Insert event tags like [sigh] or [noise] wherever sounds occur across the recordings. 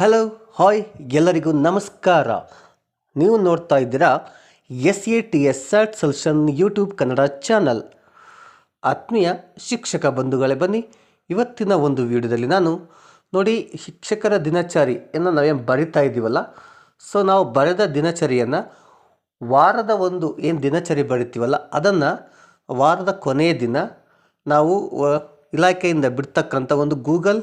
Hello, hi, ಎಲ್ಲರಿಗೂ ನಮಸ್ಕಾರ. ನೀವು ನೋಡ್ತಾ ಇದ್ದೀರಾ S A T S sat solution YouTube Kannada channel. ಆತ್ಮೀಯ ಶಿಕ್ಷಕ ಬಂಧುಗಳೇ, ಬನ್ನಿ. ಇವತ್ತಿನ ಒಂದು ವಿಡಿಯೋದಲ್ಲಿ ನಾನು ನೋಡಿ ಶಿಕ್ಷಕರ ದಿನಚರಿಯನ್ನು ನಾವೇನು ಬರಿತಾ ಇದ್ದೀವಲ್ಲ, ಸೊ ನಾವು ಬರೆದ ದಿನಚರಿಯನ್ನು ವಾರದ ಒಂದು ಏನು ದಿನಚರಿ ಬರಿತೀವಲ್ಲ, ಅದನ್ನು ವಾರದ ಕೊನೆಯ ದಿನ ನಾವು ಇಲಾಖೆಯಿಂದ ಬಿಡ್ತಕ್ಕಂಥ ಒಂದು ಗೂಗಲ್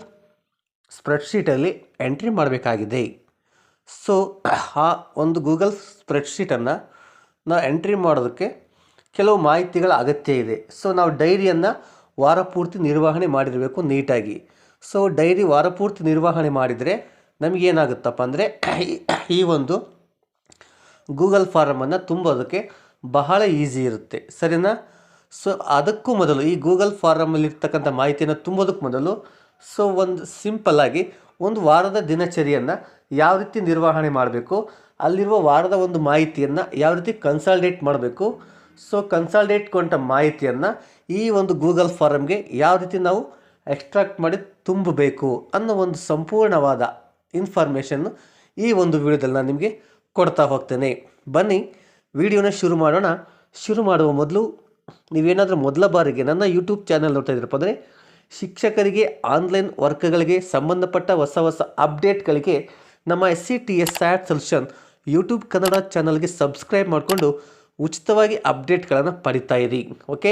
ಸ್ಪ್ರೆಡ್ಶೀಟಲ್ಲಿ ಎಂಟ್ರಿ ಮಾಡಬೇಕಾಗಿದೆ. ಸೊ, ಆ ಒಂದು ಗೂಗಲ್ ಸ್ಪ್ರೆಡ್ಶೀಟನ್ನು ನಾವು ಎಂಟ್ರಿ ಮಾಡೋದಕ್ಕೆ ಕೆಲವು ಮಾಹಿತಿಗಳ ಅಗತ್ಯ ಇದೆ. ಸೊ, ನಾವು ಡೈರಿಯನ್ನು ವಾರ ಪೂರ್ತಿ ನಿರ್ವಹಣೆ ಮಾಡಿರಬೇಕು ನೀಟಾಗಿ. ಸೊ, ಡೈರಿ ವಾರ ಪೂರ್ತಿ ನಿರ್ವಹಣೆ ಮಾಡಿದರೆ ನಮಗೇನಾಗುತ್ತಪ್ಪ ಅಂದರೆ, ಈ ಒಂದು ಗೂಗಲ್ ಫಾರಮನ್ನು ತುಂಬೋದಕ್ಕೆ ಬಹಳ ಈಸಿ ಇರುತ್ತೆ. ಸರಿನಾ? ಸೊ, ಅದಕ್ಕೂ ಮೊದಲು ಈ ಗೂಗಲ್ ಫಾರಮಲ್ಲಿರ್ತಕ್ಕಂಥ ಮಾಹಿತಿಯನ್ನು ತುಂಬೋದಕ್ಕೆ ಮೊದಲು ಸೊ ಒಂದು ಸಿಂಪಲ್ಲಾಗಿ ಒಂದು ವಾರದ ದಿನಚರಿಯನ್ನು ಯಾವ ರೀತಿ ನಿರ್ವಹಣೆ ಮಾಡಬೇಕು, ಅಲ್ಲಿರುವ ವಾರದ ಒಂದು ಮಾಹಿತಿಯನ್ನು ಯಾವ ರೀತಿ ಕನ್ಸಾಲ್ಡೇಟ್ ಮಾಡಬೇಕು, ಸೊ ಕನ್ಸಾಲ್ಡೇಟ್ ಕೊಂಡ ಮಾಹಿತಿಯನ್ನು ಈ ಒಂದು ಗೂಗಲ್ ಫಾರಮ್ಗೆ ಯಾವ ರೀತಿ ನಾವು ಎಕ್ಸ್ಟ್ರಾಕ್ಟ್ ಮಾಡಿ ತುಂಬಬೇಕು ಅನ್ನೋ ಒಂದು ಸಂಪೂರ್ಣವಾದ ಇನ್ಫಾರ್ಮೇಷನ್ನು ಈ ಒಂದು ವಿಡಿಯೋದಲ್ಲಿ ನಾನು ನಿಮಗೆ ಕೊಡ್ತಾ ಹೋಗ್ತೇನೆ. ಬನ್ನಿ, ವಿಡಿಯೋನ ಶುರು ಮಾಡೋಣ. ಶುರು ಮಾಡುವ ಮೊದಲು ನೀವೇನಾದರೂ ಮೊದಲ ಬಾರಿಗೆ ನನ್ನ ಯೂಟ್ಯೂಬ್ ಚಾನಲ್ ನೋಡ್ತಾ ಇದ್ರಪ್ಪ ಅಂದರೆ ಶಿಕ್ಷಕರಿಗೆ, ಆನ್ಲೈನ್ ವರ್ಕ್ಗಳಿಗೆ ಸಂಬಂಧಪಟ್ಟ ಹೊಸ ಹೊಸ ಅಪ್ಡೇಟ್ಗಳಿಗೆ ನಮ್ಮ S C T S sat solution YouTube Kannada ಚಾನಲ್ಗೆ ಸಬ್ಸ್ಕ್ರೈಬ್ ಮಾಡಿಕೊಂಡು ಉಚಿತವಾಗಿ ಅಪ್ಡೇಟ್ಗಳನ್ನು ಪಡಿತಾ ಇರಿ. ಓಕೆ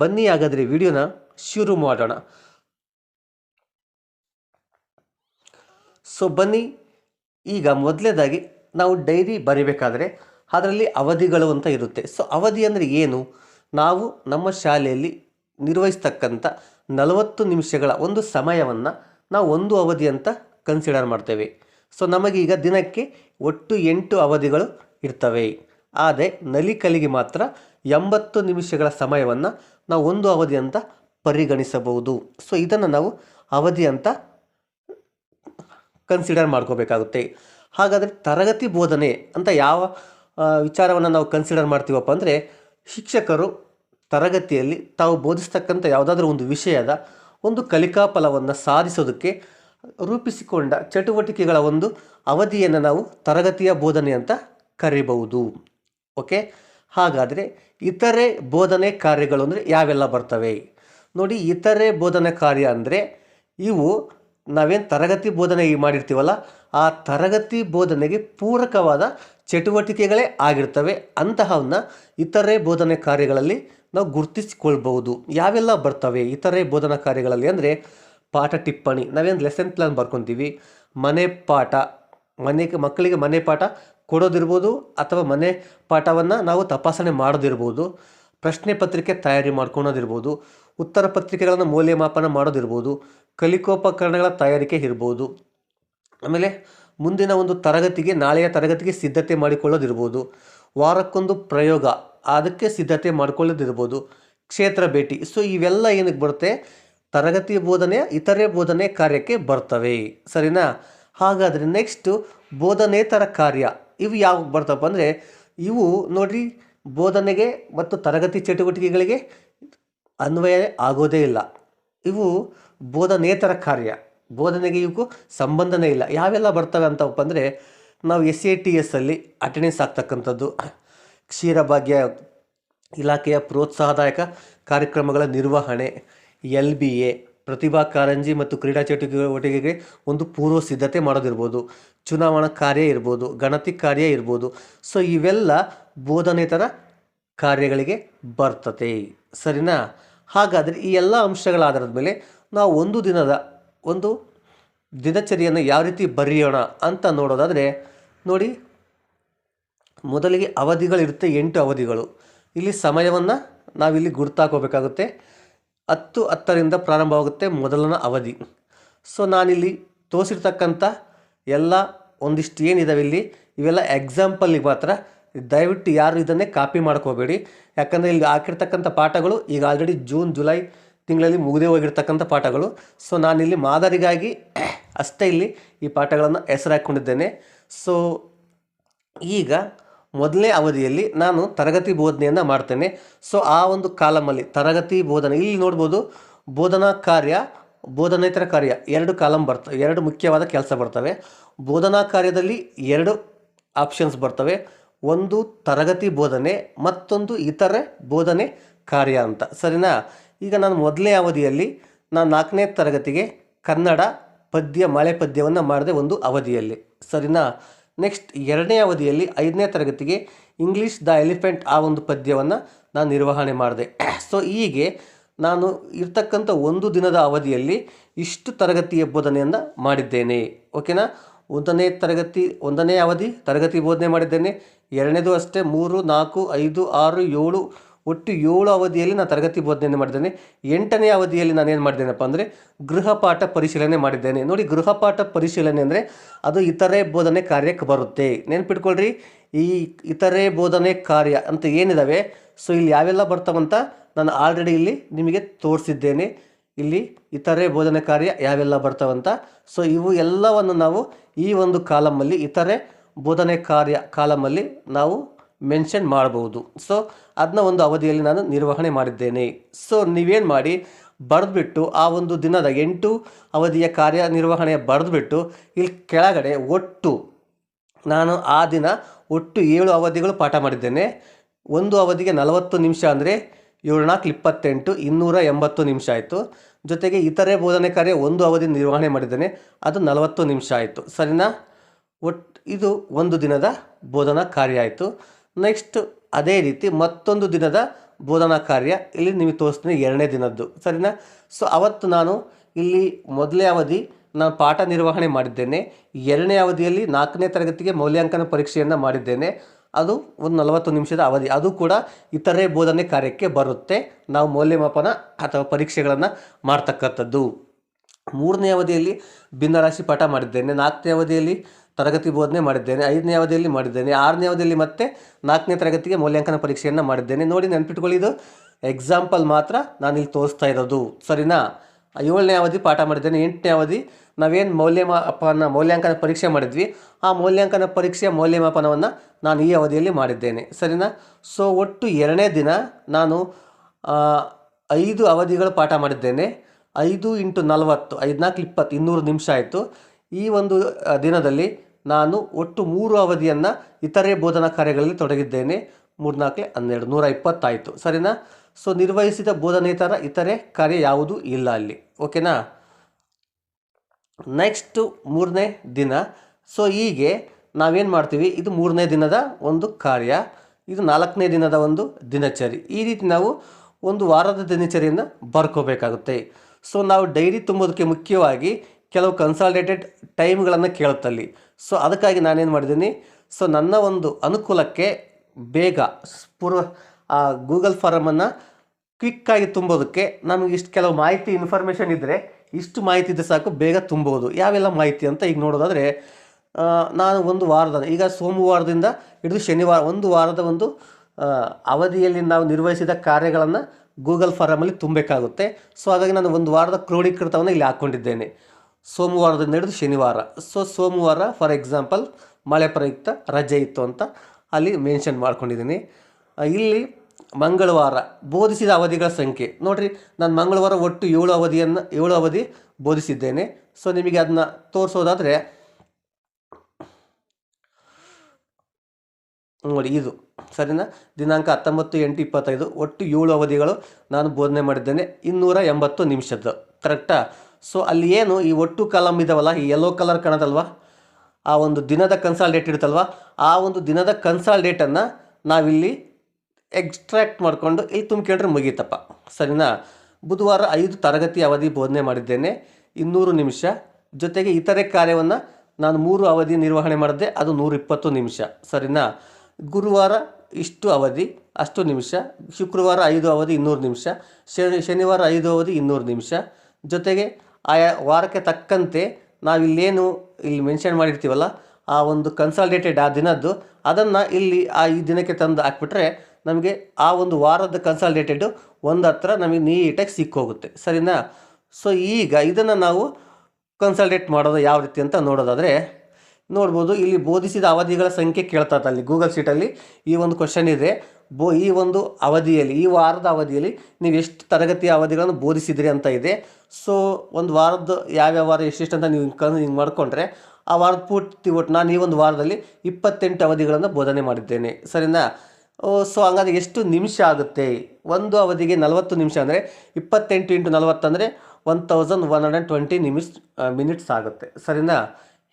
ಬನ್ನಿ ಹಾಗಾದರೆ ವಿಡಿಯೋನ ಶುರು ಮಾಡೋಣ. ಸೊ ಬನ್ನಿ. ಈಗ ಮೊದಲನೇದಾಗಿ ನಾವು ಡೈರಿ ಬರಿಬೇಕಾದ್ರೆ ಅದರಲ್ಲಿ ಅವಧಿಗಳು ಅಂತ ಇರುತ್ತೆ. ಸೊ ಅವಧಿ ಅಂದರೆ ಏನು? ನಾವು ನಮ್ಮ ಶಾಲೆಯಲ್ಲಿ ನಿರ್ವಹಿಸ್ತಕ್ಕಂಥ ನಲವತ್ತು ನಿಮಿಷಗಳ ಒಂದು ಸಮಯವನ್ನು ನಾವು ಒಂದು ಅವಧಿ ಅಂತ ಕನ್ಸಿಡರ್ ಮಾಡ್ತೇವೆ. ಸೊ ನಮಗೀಗ ದಿನಕ್ಕೆ ಒಟ್ಟು ಎಂಟು ಅವಧಿಗಳು ಇರ್ತವೆ. ಆದರೆ ನಲಿಕಲಿಗೆ ಮಾತ್ರ ಎಂಬತ್ತು ನಿಮಿಷಗಳ ಸಮಯವನ್ನು ನಾವು ಒಂದು ಅವಧಿ ಅಂತ ಪರಿಗಣಿಸಬಹುದು. ಸೊ ಇದನ್ನು ನಾವು ಅವಧಿ ಅಂತ ಕನ್ಸಿಡರ್ ಮಾಡ್ಕೋಬೇಕಾಗುತ್ತೆ. ಹಾಗಾದರೆ ತರಗತಿ ಬೋಧನೆ ಅಂತ ಯಾವ ವಿಚಾರವನ್ನು ನಾವು ಕನ್ಸಿಡರ್ ಮಾಡ್ತೀವಪ್ಪ ಅಂದರೆ ಶಿಕ್ಷಕರು ತರಗತಿಯಲ್ಲಿ ತಾವು ಬೋಧಿಸ್ತಕ್ಕಂಥ ಯಾವುದಾದ್ರೂ ಒಂದು ವಿಷಯದ ಒಂದು ಕಲಿಕಾ ಫಲವನ್ನು ಸಾಧಿಸೋದಕ್ಕೆ ರೂಪಿಸಿಕೊಂಡ ಚಟುವಟಿಕೆಗಳ ಒಂದು ಅವಧಿಯನ್ನು ನಾವು ತರಗತಿಯ ಬೋಧನೆ ಅಂತ ಕರೀಬಹುದು. ಓಕೆ? ಹಾಗಾದರೆ ಇತರೆ ಬೋಧನೆ ಕಾರ್ಯಗಳು ಅಂದರೆ ಯಾವೆಲ್ಲ ಬರ್ತವೆ? ನೋಡಿ, ಇತರೆ ಬೋಧನೆ ಕಾರ್ಯ ಅಂದರೆ ಇವು ನಾವೇನು ತರಗತಿ ಬೋಧನೆ ಮಾಡಿರ್ತೀವಲ್ಲ, ಆ ತರಗತಿ ಬೋಧನೆಗೆ ಪೂರಕವಾದ ಚಟುವಟಿಕೆಗಳೇ ಆಗಿರ್ತವೆ. ಅಂತಹವನ್ನ ಇತರೆ ಬೋಧನೆ ಕಾರ್ಯಗಳಲ್ಲಿ ನಾವು ಗುರುತಿಸಿಕೊಳ್ಬಹುದು. ಯಾವೆಲ್ಲ ಬರ್ತವೆ? ಇತರೆ ಬೋಧನಾ ಕಾರ್ಯಗಳಲ್ಲಿ ಅಂದರೆ ಪಾಠ ಟಿಪ್ಪಣಿ. ನಾವೇನು ಲೆಸನ್ ಪ್ಲಾನ್ ಬರ್ಕೊತೀವಿ? ಮನೆ ಪಾಠ. ಮನೆ ಮಕ್ಕಳಿಗೆ ಮನೆ ಪಾಠ ಕೊಡೋದಿರ್ಬೋದು ಅಥವಾ ಮನೆ ಪಾಠವನ್ನು ನಾವು ತಪಾಸಣೆ ಮಾಡೋದಿರ್ಬೋದು. ಪ್ರಶ್ನೆ ಪತ್ರಿಕೆ ತಯಾರಿ ಮಾಡ್ಕೊಳೋದಿರ್ಬೋದು. ಉತ್ತರ ಪತ್ರಿಕೆಗಳನ್ನು ಮೌಲ್ಯಮಾಪನ ಮಾಡೋದಿರ್ಬೋದು. ಕಲಿಕೋಪಕರಣಗಳ ತಯಾರಿಕೆ ಇರ್ಬೋದು. ಆಮೇಲೆ ಮುಂದಿನ ಒಂದು ತರಗತಿಗೆ, ನಾಳೆಯ ತರಗತಿಗೆ ಸಿದ್ಧತೆ ಮಾಡಿಕೊಳ್ಳೋದಿರ್ಬೋದು. ವಾರಕ್ಕೊಂದು ಪ್ರಯೋಗ. ಅದಕ್ಕೆ ಸಿದ್ಧತೆ ಮಾಡ್ಕೊಳ್ಳೋದಿರ್ಬೋದು. ಕ್ಷೇತ್ರ ಭೇಟಿ. ಸೊ ಇವೆಲ್ಲ ಏನಕ್ಕೆ ಬರುತ್ತೆ? ತರಗತಿ ಬೋಧನೆ, ಇತರೆ ಬೋಧನೆ ಕಾರ್ಯಕ್ಕೆ ಬರ್ತವೆ. ಸರಿನಾ? ಹಾಗಾದರೆ ನೆಕ್ಸ್ಟು ಬೋಧನೇತರ ಕಾರ್ಯ. ಇವು ಯಾವಾಗ ಬರ್ತಪ್ಪ ಅಂದರೆ, ಇವು ನೋಡಿರಿ, ಬೋಧನೆಗೆ ಮತ್ತು ತರಗತಿ ಚಟುವಟಿಕೆಗಳಿಗೆ ಅನ್ವಯ ಆಗೋದೇ ಇಲ್ಲ. ಇವು ಬೋಧನೇತರ ಕಾರ್ಯ. ಬೋಧನೆಗೆ ಇವಕ್ಕೂ ಸಂಬಂಧನೇ ಇಲ್ಲ. ಯಾವೆಲ್ಲ ಬರ್ತವೆ ಅಂತಪ್ಪ ಅಂದರೆ, ನಾವು ಎಸ್ ಎ ಟಿ ಎಸ್ಸಲ್ಲಿ ಅಟೆಂಡೆನ್ಸ್ ಆಗ್ತಕ್ಕಂಥದ್ದು. ಕ್ಷೀರಭಾಗ್ಯ ಇಲಾಖೆಯ ಪ್ರೋತ್ಸಾಹದಾಯಕ ಕಾರ್ಯಕ್ರಮಗಳ ನಿರ್ವಹಣೆ, L B A, Prathibha Karanji ಮತ್ತು ಕ್ರೀಡಾ ಚಟುವಟಿಕೆಗೆ ಒಂದು ಪೂರ್ವ ಸಿದ್ಧತೆ ಮಾಡೋದಿರ್ಬೋದು. ಚುನಾವಣಾ ಕಾರ್ಯ ಇರ್ಬೋದು, ಗಣತಿ ಕಾರ್ಯ ಇರ್ಬೋದು. ಸೊ ಇವೆಲ್ಲ ಬೋಧನೇತರ ಕಾರ್ಯಗಳಿಗೆ ಬರ್ತತೆ. ಸರಿನಾ? ಹಾಗಾದರೆ ಈ ಎಲ್ಲ ಅಂಶಗಳ ಆಧಾರದ ಮೇಲೆ ನಾವು ಒಂದು ದಿನದ ಒಂದು ದಿನಚರಿಯನ್ನು ಯಾವ ರೀತಿ ಬರೆಯೋಣ ಅಂತ ನೋಡೋದಾದರೆ, ನೋಡಿ ಮೊದಲಿಗೆ ಅವಧಿಗಳಿರುತ್ತೆ ಎಂಟು ಅವಧಿಗಳು. ಇಲ್ಲಿ ಸಮಯವನ್ನು ನಾವಿಲ್ಲಿ ಗುರ್ತಾಕೋಬೇಕಾಗುತ್ತೆ. ಹತ್ತು ಹತ್ತರಿಂದ ಪ್ರಾರಂಭವಾಗುತ್ತೆ ಮೊದಲನ ಅವಧಿ. ಸೊ ನಾನಿಲ್ಲಿ ತೋರಿಸಿರ್ತಕ್ಕಂಥ ಎಲ್ಲ ಒಂದಿಷ್ಟು ಏನಿದಾವೆ ಇಲ್ಲಿ, ಇವೆಲ್ಲ ಎಕ್ಸಾಂಪಲ್ಲಿಗೆ ಮಾತ್ರ. ದಯವಿಟ್ಟು ಯಾರು ಇದನ್ನೇ ಕಾಪಿ ಮಾಡ್ಕೋಬೇಡಿ. ಯಾಕಂದರೆ ಇಲ್ಲಿ ಹಾಕಿರ್ತಕ್ಕಂಥ ಪಾಠಗಳು ಈಗ ಆಲ್ರೆಡಿ ಜೂನ್ ಜುಲೈ ತಿಂಗಳಲ್ಲಿ ಮುಗಿದೇ ಹೋಗಿರ್ತಕ್ಕಂಥ ಪಾಠಗಳು. ಸೊ ನಾನಿಲ್ಲಿ ಮಾದರಿಗಾಗಿ ಅಷ್ಟೇ ಇಲ್ಲಿ ಈ ಪಾಠಗಳನ್ನು ಹೆಸರು ಹಾಕ್ಕೊಂಡಿದ್ದೇನೆ ಸೊ ಈಗ ಮೊದಲನೇ ಅವಧಿಯಲ್ಲಿ ನಾನು ತರಗತಿ ಬೋಧನೆಯನ್ನು ಮಾಡ್ತೇನೆ. ಸೊ ಆ ಒಂದು ಕಾಲಮಲ್ಲಿ ತರಗತಿ ಬೋಧನೆ, ಇಲ್ಲಿ ನೋಡ್ಬೋದು ಬೋಧನಾ ಕಾರ್ಯ, ಬೋಧನೇತರ ಕಾರ್ಯ ಎರಡು ಕಾಲಂ ಬರ್ತವೆ ಎರಡು ಮುಖ್ಯವಾದ ಕೆಲಸ ಬರ್ತವೆ. ಬೋಧನಾ ಕಾರ್ಯದಲ್ಲಿ ಎರಡು ಆಪ್ಷನ್ಸ್ ಬರ್ತವೆ. ಒಂದು ತರಗತಿ ಬೋಧನೆ, ಮತ್ತೊಂದು ಇತರೆ ಬೋಧನೆ ಕಾರ್ಯ ಅಂತ. ಸರಿನಾ? ಈಗ ನಾನು ಮೊದಲನೇ ಅವಧಿಯಲ್ಲಿ ನಾನು ನಾಲ್ಕನೇ ತರಗತಿಗೆ ಕನ್ನಡ ಪದ್ಯ ಮಳೆ ಪದ್ಯವನ್ನು ಮಾಡಿದೆ ಒಂದು ಅವಧಿಯಲ್ಲಿ. ಸರಿನಾ? ನೆಕ್ಸ್ಟ್ ಎರಡನೇ ಅವಧಿಯಲ್ಲಿ ಐದನೇ ತರಗತಿಗೆ ಇಂಗ್ಲೀಷ್ ದ ಎಲಿಫೆಂಟ್ ಆ ಒಂದು ಪದ್ಯವನ್ನು ನಾನು ನಿರ್ವಹಣೆ ಮಾಡಿದೆ. ಸೊ [clears throat] ಹೀಗೆ ನಾನು ಇರ್ತಕ್ಕಂಥ ಒಂದು ದಿನದ ಅವಧಿಯಲ್ಲಿ ಇಷ್ಟು ತರಗತಿಯ ಬೋಧನೆಯನ್ನು ಮಾಡಿದ್ದೇನೆ. ಓಕೆನಾ ಒಂದನೇ ತರಗತಿ, ಒಂದನೇ ಅವಧಿ ತರಗತಿ ಬೋಧನೆ ಮಾಡಿದ್ದೇನೆ. ಎರಡನೇದು ಅಷ್ಟೇ, ಮೂರು, ನಾಲ್ಕು, ಐದು, ಆರು, ಏಳು ಒಟ್ಟು ಏಳು ಅವಧಿಯಲ್ಲಿ ನಾನು ತರಗತಿ ಬೋಧನೆ ಮಾಡಿದ್ದೇನೆ. ಎಂಟನೇ ಅವಧಿಯಲ್ಲಿ ನಾನು ಏನು ಮಾಡಿದ್ದೇನಪ್ಪ ಅಂದರೆ ಗೃಹಪಾಠ ಪರಿಶೀಲನೆ ಮಾಡಿದ್ದೇನೆ. ನೋಡಿ, ಗೃಹಪಾಠ ಪರಿಶೀಲನೆ ಅಂದರೆ ಅದು ಇತರೆ ಬೋಧನೆ ಕಾರ್ಯಕ್ಕೆ ಬರುತ್ತೆ. ನೆನ್ಪಿಟ್ಕೊಳ್ರಿ, ಈ ಇತರೆ ಬೋಧನೆ ಕಾರ್ಯ ಅಂತ ಏನಿದಾವೆ? ಸೊ ಇಲ್ಲಿ ಯಾವೆಲ್ಲ ಬರ್ತಾವಂತ ನಾನು ಆಲ್ರೆಡಿ ಇಲ್ಲಿ ನಿಮಗೆ ತೋರಿಸಿದ್ದೇನೆ. ಇಲ್ಲಿ ಇತರೆ ಬೋಧನೆ ಕಾರ್ಯ ಯಾವೆಲ್ಲ ಬರ್ತಾವಂತ ಸೊ ಇವು ಎಲ್ಲವನ್ನು ನಾವು ಈ ಒಂದು ಕಾಲಮಲ್ಲಿ ಇತರೆ ಬೋಧನೆ ಕಾರ್ಯ ಕಾಲಮಲ್ಲಿ ನಾವು ಮೆನ್ಷನ್ ಮಾಡಬಹುದು. ಸೊ ಅದನ್ನ ಒಂದು ಅವಧಿಯಲ್ಲಿ ನಾನು ನಿರ್ವಹಣೆ ಮಾಡಿದ್ದೇನೆ. ಸೊ ನೀವೇನು ಮಾಡಿ, ಬರೆದ್ಬಿಟ್ಟು ಆ ಒಂದು ದಿನದ ಎಂಟು ಅವಧಿಯ ಕಾರ್ಯನಿರ್ವಹಣೆಯ ಬರೆದ್ಬಿಟ್ಟು ಇಲ್ಲಿ ಕೆಳಗಡೆ ಒಟ್ಟು, ನಾನು ಆ ದಿನ ಒಟ್ಟು ಏಳು ಅವಧಿಗಳು ಪಾಠ ಮಾಡಿದ್ದೇನೆ. ಒಂದು ಅವಧಿಗೆ ನಲವತ್ತು ನಿಮಿಷ ಅಂದರೆ ಏಳು ನಾಲ್ಕು ಇಪ್ಪತ್ತೆಂಟು, ಇನ್ನೂರ ಎಂಬತ್ತು ನಿಮಿಷ ಆಯಿತು. ಜೊತೆಗೆ ಇತರೆ ಬೋಧನೆ ಕಾರ್ಯ ಒಂದು ಅವಧಿ ನಿರ್ವಹಣೆ ಮಾಡಿದ್ದೇನೆ, ಅದು ನಲವತ್ತು ನಿಮಿಷ ಆಯಿತು. ಸರಿನಾ? ಒಟ್ಟು ಇದು ಒಂದು ದಿನದ ಬೋಧನಾ ಕಾರ್ಯ ಆಯಿತು. ನೆಕ್ಸ್ಟ್ ಅದೇ ರೀತಿ ಮತ್ತೊಂದು ದಿನದ ಬೋಧನಾ ಕಾರ್ಯ ಇಲ್ಲಿ ನಿಮಗೆ ತೋರಿಸ್ತೀನಿ, ಎರಡನೇ ದಿನದ್ದು. ಸರಿನಾ? ಸೊ ಅವತ್ತು ನಾನು ಇಲ್ಲಿ ಮೊದಲೇ ಅವಧಿ ನಾನು ಪಾಠ ನಿರ್ವಹಣೆ ಮಾಡಿದ್ದೇನೆ. ಎರಡನೇ ಅವಧಿಯಲ್ಲಿ ನಾಲ್ಕನೇ ತರಗತಿಗೆ ಮೌಲ್ಯಾಂಕನ ಪರೀಕ್ಷೆಯನ್ನು ಮಾಡಿದ್ದೇನೆ. ಅದು ಒಂದು ನಲವತ್ತು ನಿಮಿಷದ ಅವಧಿ. ಅದು ಕೂಡ ಇತರೆ ಬೋಧನೆ ಕಾರ್ಯಕ್ಕೆ ಬರುತ್ತೆ. ನಾವು ಮೌಲ್ಯಮಾಪನ ಅಥವಾ ಪರೀಕ್ಷೆಗಳನ್ನು ಮಾಡ್ತಕ್ಕಂಥದ್ದು. ಮೂರನೇ ಅವಧಿಯಲ್ಲಿ ಭಿನ್ನರಾಶಿ ಪಾಠ ಮಾಡಿದ್ದೇನೆ. ನಾಲ್ಕನೇ ಅವಧಿಯಲ್ಲಿ ತರಗತಿ ಬೋಧನೆ ಮಾಡಿದ್ದೇನೆ, ಐದನೇ ಅವಧಿಯಲ್ಲಿ ಮಾಡಿದ್ದೇನೆ, ಆರನೇ ಅವಧಿಯಲ್ಲಿ ಮತ್ತೆ ನಾಲ್ಕನೇ ತರಗತಿಗೆ ಮೌಲ್ಯಾಂಕನ ಪರೀಕ್ಷೆಯನ್ನು ಮಾಡಿದ್ದೇನೆ. ನೋಡಿ ನೆನ್ಪಿಟ್ಕೊಳ್ಳಿ ಇದು. ಎಕ್ಸಾಂಪಲ್ ಮಾತ್ರ ನಾನು ಇಲ್ಲಿ ತೋರಿಸ್ತಾ ಇರೋದು. ಸರಿನಾ? ಏಳನೇ ಅವಧಿ ಪಾಠ ಮಾಡಿದ್ದೇನೆ, ಎಂಟನೇ ಅವಧಿ. ನಾವೇನು ಮೌಲ್ಯಮಾಪನ, ಮೌಲ್ಯಾಂಕನ ಪರೀಕ್ಷೆ ಮಾಡಿದ್ವಿ. ಆ ಮೌಲ್ಯಾಂಕನ ಪರೀಕ್ಷೆಯ ಮೌಲ್ಯಮಾಪನವನ್ನು ನಾನು ಈ ಅವಧಿಯಲ್ಲಿ ಮಾಡಿದ್ದೇನೆ. ಸರಿನಾ? ಸೊ ಒಟ್ಟು ಎರಡನೇ ದಿನ ನಾನು ಐದು ಅವಧಿಗಳು ಪಾಠ ಮಾಡಿದ್ದೇನೆ. ಐದು ಇಂಟು ನಲವತ್ತು, ಐದುನಾಲ್ಕು ಇಪ್ಪತ್ತು, ಇನ್ನೂರು ನಿಮಿಷ ಆಯಿತು. ಈ ಒಂದು ದಿನದಲ್ಲಿ ನಾನು ಒಟ್ಟು ಮೂರು ಅವಧಿಯನ್ನು ಇತರೆ ಬೋಧನಾ ಕಾರ್ಯಗಳಲ್ಲಿ ತೊಡಗಿದ್ದೇನೆ. ಮೂರ್ನಾಲ್ಕಲೆ ಹನ್ನೆರಡು, ನೂರ ಇಪ್ಪತ್ತಾಯಿತು. ಸರಿನಾ? ಸೊ ನಿರ್ವಹಿಸಿದ ಬೋಧನೇತರ ಇತರೆ ಕಾರ್ಯ ಯಾವುದೂ ಇಲ್ಲ ಅಲ್ಲಿ. ಓಕೆನಾ ನೆಕ್ಸ್ಟು ಮೂರನೇ ದಿನ. ಸೊ ಹೀಗೆ ನಾವೇನು ಮಾಡ್ತೀವಿ? ಇದು ಮೂರನೇ ದಿನದ ಒಂದು ಕಾರ್ಯ. ಇದು ನಾಲ್ಕನೇ ದಿನದ ಒಂದು ದಿನಚರಿ. ಈ ರೀತಿ ನಾವು ಒಂದು ವಾರದ ದಿನಚರಿಯನ್ನು ಬರ್ಕೋಬೇಕಾಗುತ್ತೆ. ಸೊ ನಾವು ಡೈರಿ ತುಂಬೋದಕ್ಕೆ ಮುಖ್ಯವಾಗಿ ಕೆಲವು ಕನ್ಸಾಲ್ಟೇಟೆಡ್ ಟೈಮ್ಗಳನ್ನು ಕೇಳುತ್ತಲ್ಲಿ. ಸೊ ಅದಕ್ಕಾಗಿ ನಾನೇನು ಮಾಡಿದ್ದೀನಿ? ಸೊ ನನ್ನ ಒಂದು ಅನುಕೂಲಕ್ಕೆ ಬೇಗ ಪೂರ್ವ, ಆ ಗೂಗಲ್ ಫಾರಮನ್ನು ಕ್ವಿಕ್ಕಾಗಿ ತುಂಬೋದಕ್ಕೆ ನಮಗೆ ಇಷ್ಟು ಕೆಲವು ಮಾಹಿತಿ ಇನ್ಫಾರ್ಮೇಷನ್ ಇದ್ದರೆ ಇಷ್ಟು ಮಾಹಿತಿ ಇದ್ದರೆ ಸಾಕು, ಬೇಗ ತುಂಬೋದು. ಯಾವೆಲ್ಲ ಮಾಹಿತಿ ಅಂತ ಈಗ ನೋಡೋದಾದರೆ ನಾನು ಒಂದು ವಾರದ ಈಗ ಸೋಮವಾರದಿಂದ ಹಿಡಿದು ಶನಿವಾರ, ಒಂದು ವಾರದ ಒಂದು ಅವಧಿಯಲ್ಲಿ ನಾವು ನಿರ್ವಹಿಸಿದ ಕಾರ್ಯಗಳನ್ನು ಗೂಗಲ್ ಫಾರಮಲ್ಲಿ ತುಂಬಬೇಕಾಗುತ್ತೆ. ಸೊ ಹಾಗಾಗಿ ನಾನು ಒಂದು ವಾರದ ಕ್ರೋಢೀಕೃತವನ್ನು ಇಲ್ಲಿ ಹಾಕ್ಕೊಂಡಿದ್ದೇನೆ. ಸೋಮವಾರದಿಂದ ಹಿಡಿದು ಶನಿವಾರ. ಸೊ ಸೋಮವಾರ ಫಾರ್ ಎಕ್ಸಾಂಪಲ್ ಮಳೆ ಪ್ರಯುಕ್ತ ರಜೆ ಇತ್ತು ಅಂತ ಅಲ್ಲಿ ಮೆನ್ಷನ್ ಮಾಡ್ಕೊಂಡಿದ್ದೀನಿ. ಇಲ್ಲಿ ಮಂಗಳವಾರ, ಬೋಧಿಸಿದ ಅವಧಿಗಳ ಸಂಖ್ಯೆ. ನೋಡಿರಿ, ನಾನು ಮಂಗಳವಾರ ಒಟ್ಟು ಏಳು ಅವಧಿಯನ್ನು, ಏಳು ಅವಧಿ ಬೋಧಿಸಿದ್ದೇನೆ. ಸೊ ನಿಮಗೆ ಅದನ್ನ ತೋರಿಸೋದಾದರೆ, ನೋಡಿ ಇದು, ಸರಿನಾ? ದಿನಾಂಕ ಹತ್ತೊಂಬತ್ತು, ಎಂಟು, ಇಪ್ಪತ್ತೈದು, ಒಟ್ಟು ಏಳು ಅವಧಿಗಳು ನಾನು ಬೋಧನೆ ಮಾಡಿದ್ದೇನೆ. ಇನ್ನೂರ ಎಂಬತ್ತು ನಿಮಿಷದ್ದು. ಕರೆಕ್ಟಾ ಸೊ ಅಲ್ಲಿ ಏನು ಈ ಒಟ್ಟು ಕಾಲಮ್ ಇದಾವಲ್ಲ, ಈ ಯೆಲ್ಲೋ ಕಲರ್ ಕಾಣೋದಲ್ವ ಆ ಒಂದು ದಿನದ ಕನ್ಸಾಲ್ಡೇಟ್ ಇರುತ್ತಲ್ವ? ಆ ಒಂದು ದಿನದ ಕನ್ಸಾಲ್ಡೇಟನ್ನು ನಾವಿಲ್ಲಿ ಎಕ್ಸ್ಟ್ರಾಕ್ಟ್ ಮಾಡಿಕೊಂಡು ಇಲ್ಲಿ ತುಂಬಿಕೊಂಡ್ರೆ ಮುಗೀತಪ್ಪ. ಸರಿನಾ? ಬುಧವಾರ ಐದು ತರಗತಿ ಅವಧಿ ಬೋಧನೆ ಮಾಡಿದ್ದೇನೆ. ಇನ್ನೂರು ನಿಮಿಷ. ಜೊತೆಗೆ ಇತರೆ ಕಾರ್ಯವನ್ನು ನಾನು ಮೂರು ಅವಧಿ ನಿರ್ವಹಣೆ ಮಾಡಿದೆ. ಅದು ನೂರಿಪ್ಪತ್ತು ನಿಮಿಷ. ಸರಿನಾ? ಗುರುವಾರ ಇಷ್ಟು ಅವಧಿ, ಅಷ್ಟು ನಿಮಿಷ. ಶುಕ್ರವಾರ ಐದು ಅವಧಿ ಇನ್ನೂರು ನಿಮಿಷ. ಶನಿ, ಶನಿವಾರ ಐದು ಅವಧಿ ಇನ್ನೂರು ನಿಮಿಷ. ಜೊತೆಗೆ ಆಯಾ ವಾರಕ್ಕೆ ತಕ್ಕಂತೆ ನಾವಿಲ್ಲೇನು ಇಲ್ಲಿ ಮೆನ್ಷನ್ ಮಾಡಿರ್ತೀವಲ್ಲ, ಆ ಒಂದು ಕನ್ಸಾಲ್ಟೇಟೆಡ್ ಆ ದಿನದ್ದು, ಅದನ್ನು ಇಲ್ಲಿ ಆ ಈ ದಿನಕ್ಕೆ ತಂದು ಹಾಕ್ಬಿಟ್ರೆ ನಮಗೆ ಆ ಒಂದು ವಾರದ ಕನ್ಸಾಲ್ಟೇಟೆಡ್ ಒಂದು ಹತ್ರ ನಮಗೆ ನೀಟಾಗಿ ಸಿಕ್ಕೋಗುತ್ತೆ. ಸರಿನಾ? ಸೊ ಈಗ ಇದನ್ನು ನಾವು ಕನ್ಸಲ್ಟೇಟ್ ಮಾಡೋದು ಯಾವ ರೀತಿ ಅಂತ ನೋಡೋದಾದರೆ, ನೋಡ್ಬೋದು ಇಲ್ಲಿ ಬೋಧಿಸಿದ ಅವಧಿಗಳ ಸಂಖ್ಯೆ ಕೇಳ್ತಾ ಅಲ್ಲಿ ಗೂಗಲ್ ಶೀಟಲ್ಲಿ ಈ ಒಂದು ಕ್ವಶನ್ ಇದೆ. ಬೋ ಈ ಒಂದು ಅವಧಿಯಲ್ಲಿ, ಈ ವಾರದ ಅವಧಿಯಲ್ಲಿ ನೀವು ಎಷ್ಟು ತರಗತಿಯ ಅವಧಿಗಳನ್ನು ಬೋಧಿಸಿದ್ರಿ ಅಂತ ಇದೆ. ಸೊ ಒಂದು ವಾರದ ಯಾವ್ಯಾವ ವಾರ ಎಷ್ಟೆಷ್ಟು ಅಂತ ನೀವು ಕನ್ ಹಿಂಗೆ ಮಾಡಿಕೊಂಡ್ರೆ, ಆ ವಾರದ ಪೂರ್ತಿ ಒಟ್ಟು ನಾನು ಈ ಒಂದು ವಾರದಲ್ಲಿ ಇಪ್ಪತ್ತೆಂಟು ಅವಧಿಗಳನ್ನು ಬೋಧನೆ ಮಾಡಿದ್ದೇನೆ. ಸರಿನಾ? ಸೊ ಹಂಗಾದ್ರೆ ಎಷ್ಟು ನಿಮಿಷ ಆಗುತ್ತೆ? ಒಂದು ಅವಧಿಗೆ ನಲವತ್ತು ನಿಮಿಷ ಅಂದರೆ ಇಪ್ಪತ್ತೆಂಟು ಇಂಟು ನಲವತ್ತು ಅಂದರೆ one thousand one hundred twenty ನಿಮಿಷ ಮಿನಿಟ್ಸ್ ಆಗುತ್ತೆ. ಸರಿನಾ?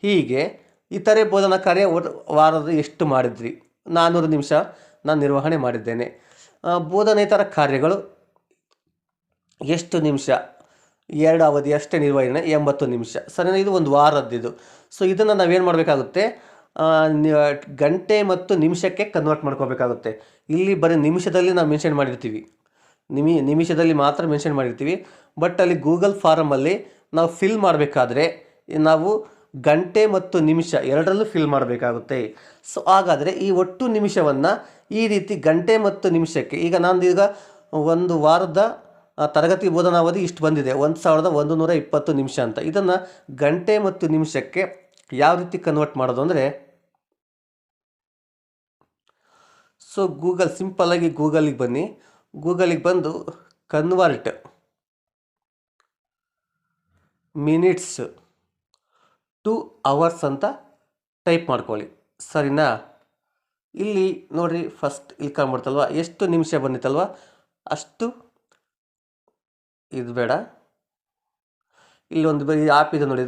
ಹೀಗೆ ಇತರೆ ಬೋಧನಾ ಕಾರ್ಯ ವಾರದ ಎಷ್ಟು ಮಾಡಿದ್ರಿ? ನಾನ್ನೂರು ನಿಮಿಷ. ನಾನು ನಿರ್ವಹಣೆ ಮಾಡಿದ್ದೇನೆ. ಬೋಧನೇತರ ಕಾರ್ಯಗಳು ಎಷ್ಟು ನಿಮಿಷ? ಎರಡು ಅವಧಿ ಅಷ್ಟೇ ನಿರ್ವಹಣೆ, ಎಂಬತ್ತು ನಿಮಿಷ. ಸರಿನಾ? ಇದು ಒಂದು ವಾರದ್ದಿದು. ಸೊ ಇದನ್ನು ನಾವೇನು ಮಾಡಬೇಕಾಗುತ್ತೆ? ಗಂಟೆ ಮತ್ತು ನಿಮಿಷಕ್ಕೆ ಕನ್ವರ್ಟ್ ಮಾಡ್ಕೋಬೇಕಾಗುತ್ತೆ. ಇಲ್ಲಿ ಬರೀ ನಿಮಿಷದಲ್ಲಿ ನಾವು ಮೆನ್ಷನ್ ಮಾಡಿರ್ತೀವಿ. ನಿಮಿ, ನಿಮಿಷದಲ್ಲಿ ಮಾತ್ರ ಮೆನ್ಷನ್ ಮಾಡಿರ್ತೀವಿ. ಬಟ್ ಅಲ್ಲಿ ಗೂಗಲ್ ಫಾರಮಲ್ಲಿ ನಾವು ಫಿಲ್ ಮಾಡಬೇಕಾದ್ರೆ, ನಾವು ಗಂಟೆ ಮತ್ತು ನಿಮಿಷ ಎರಡರಲ್ಲೂ ಫಿಲ್ ಮಾಡಬೇಕಾಗುತ್ತೆ. ಸೊ ಹಾಗಾದರೆ ಈ ಒಟ್ಟು ನಿಮಿಷವನ್ನು ಈ ರೀತಿ ಗಂಟೆ ಮತ್ತು ನಿಮಿಷಕ್ಕೆ, ಈಗ ನಾನು ಈಗ ಒಂದು ವಾರದ ತರಗತಿ ಬೋಧನಾವಧಿ ಇಷ್ಟು ಬಂದಿದೆ. ಒಂದು ಸಾವಿರದ ಒಂದು ನೂರ ಇಪ್ಪತ್ತು ನಿಮಿಷ ಅಂತ. ಇದನ್ನು ಗಂಟೆ ಮತ್ತು ನಿಮಿಷಕ್ಕೆ ಯಾವ ರೀತಿ ಕನ್ವರ್ಟ್ ಮಾಡೋದು ಅಂದರೆ ಸೊ ಗೂಗಲ್ ಸಿಂಪಲ್ಲಾಗಿ ಗೂಗಲಿಗೆ ಬನ್ನಿ. ಗೂಗಲಿಗೆ ಬಂದು ಕನ್ವರ್ಟ್ ಮಿನಿಟ್ಸ್ ಟು ಅವರ್ಸ್ ಅಂತ ಟೈಪ್ ಮಾಡ್ಕೊಳ್ಳಿ. ಸರಿನಾ? ಇಲ್ಲಿ ನೋಡಿರಿ ಫಸ್ಟ್ ಇಲ್ಲಿ ಕಾಣ್ಬಿಡ್ತಲ್ವ? ಎಷ್ಟು ನಿಮಿಷ ಬಂದಿತ್ತಲ್ವ? ಅಷ್ಟು ಇದು ಬೇಡ. ಇಲ್ಲೊಂದು ಬರೀ ಆ್ಯಪ್ ಇದೆ ನೋಡಿ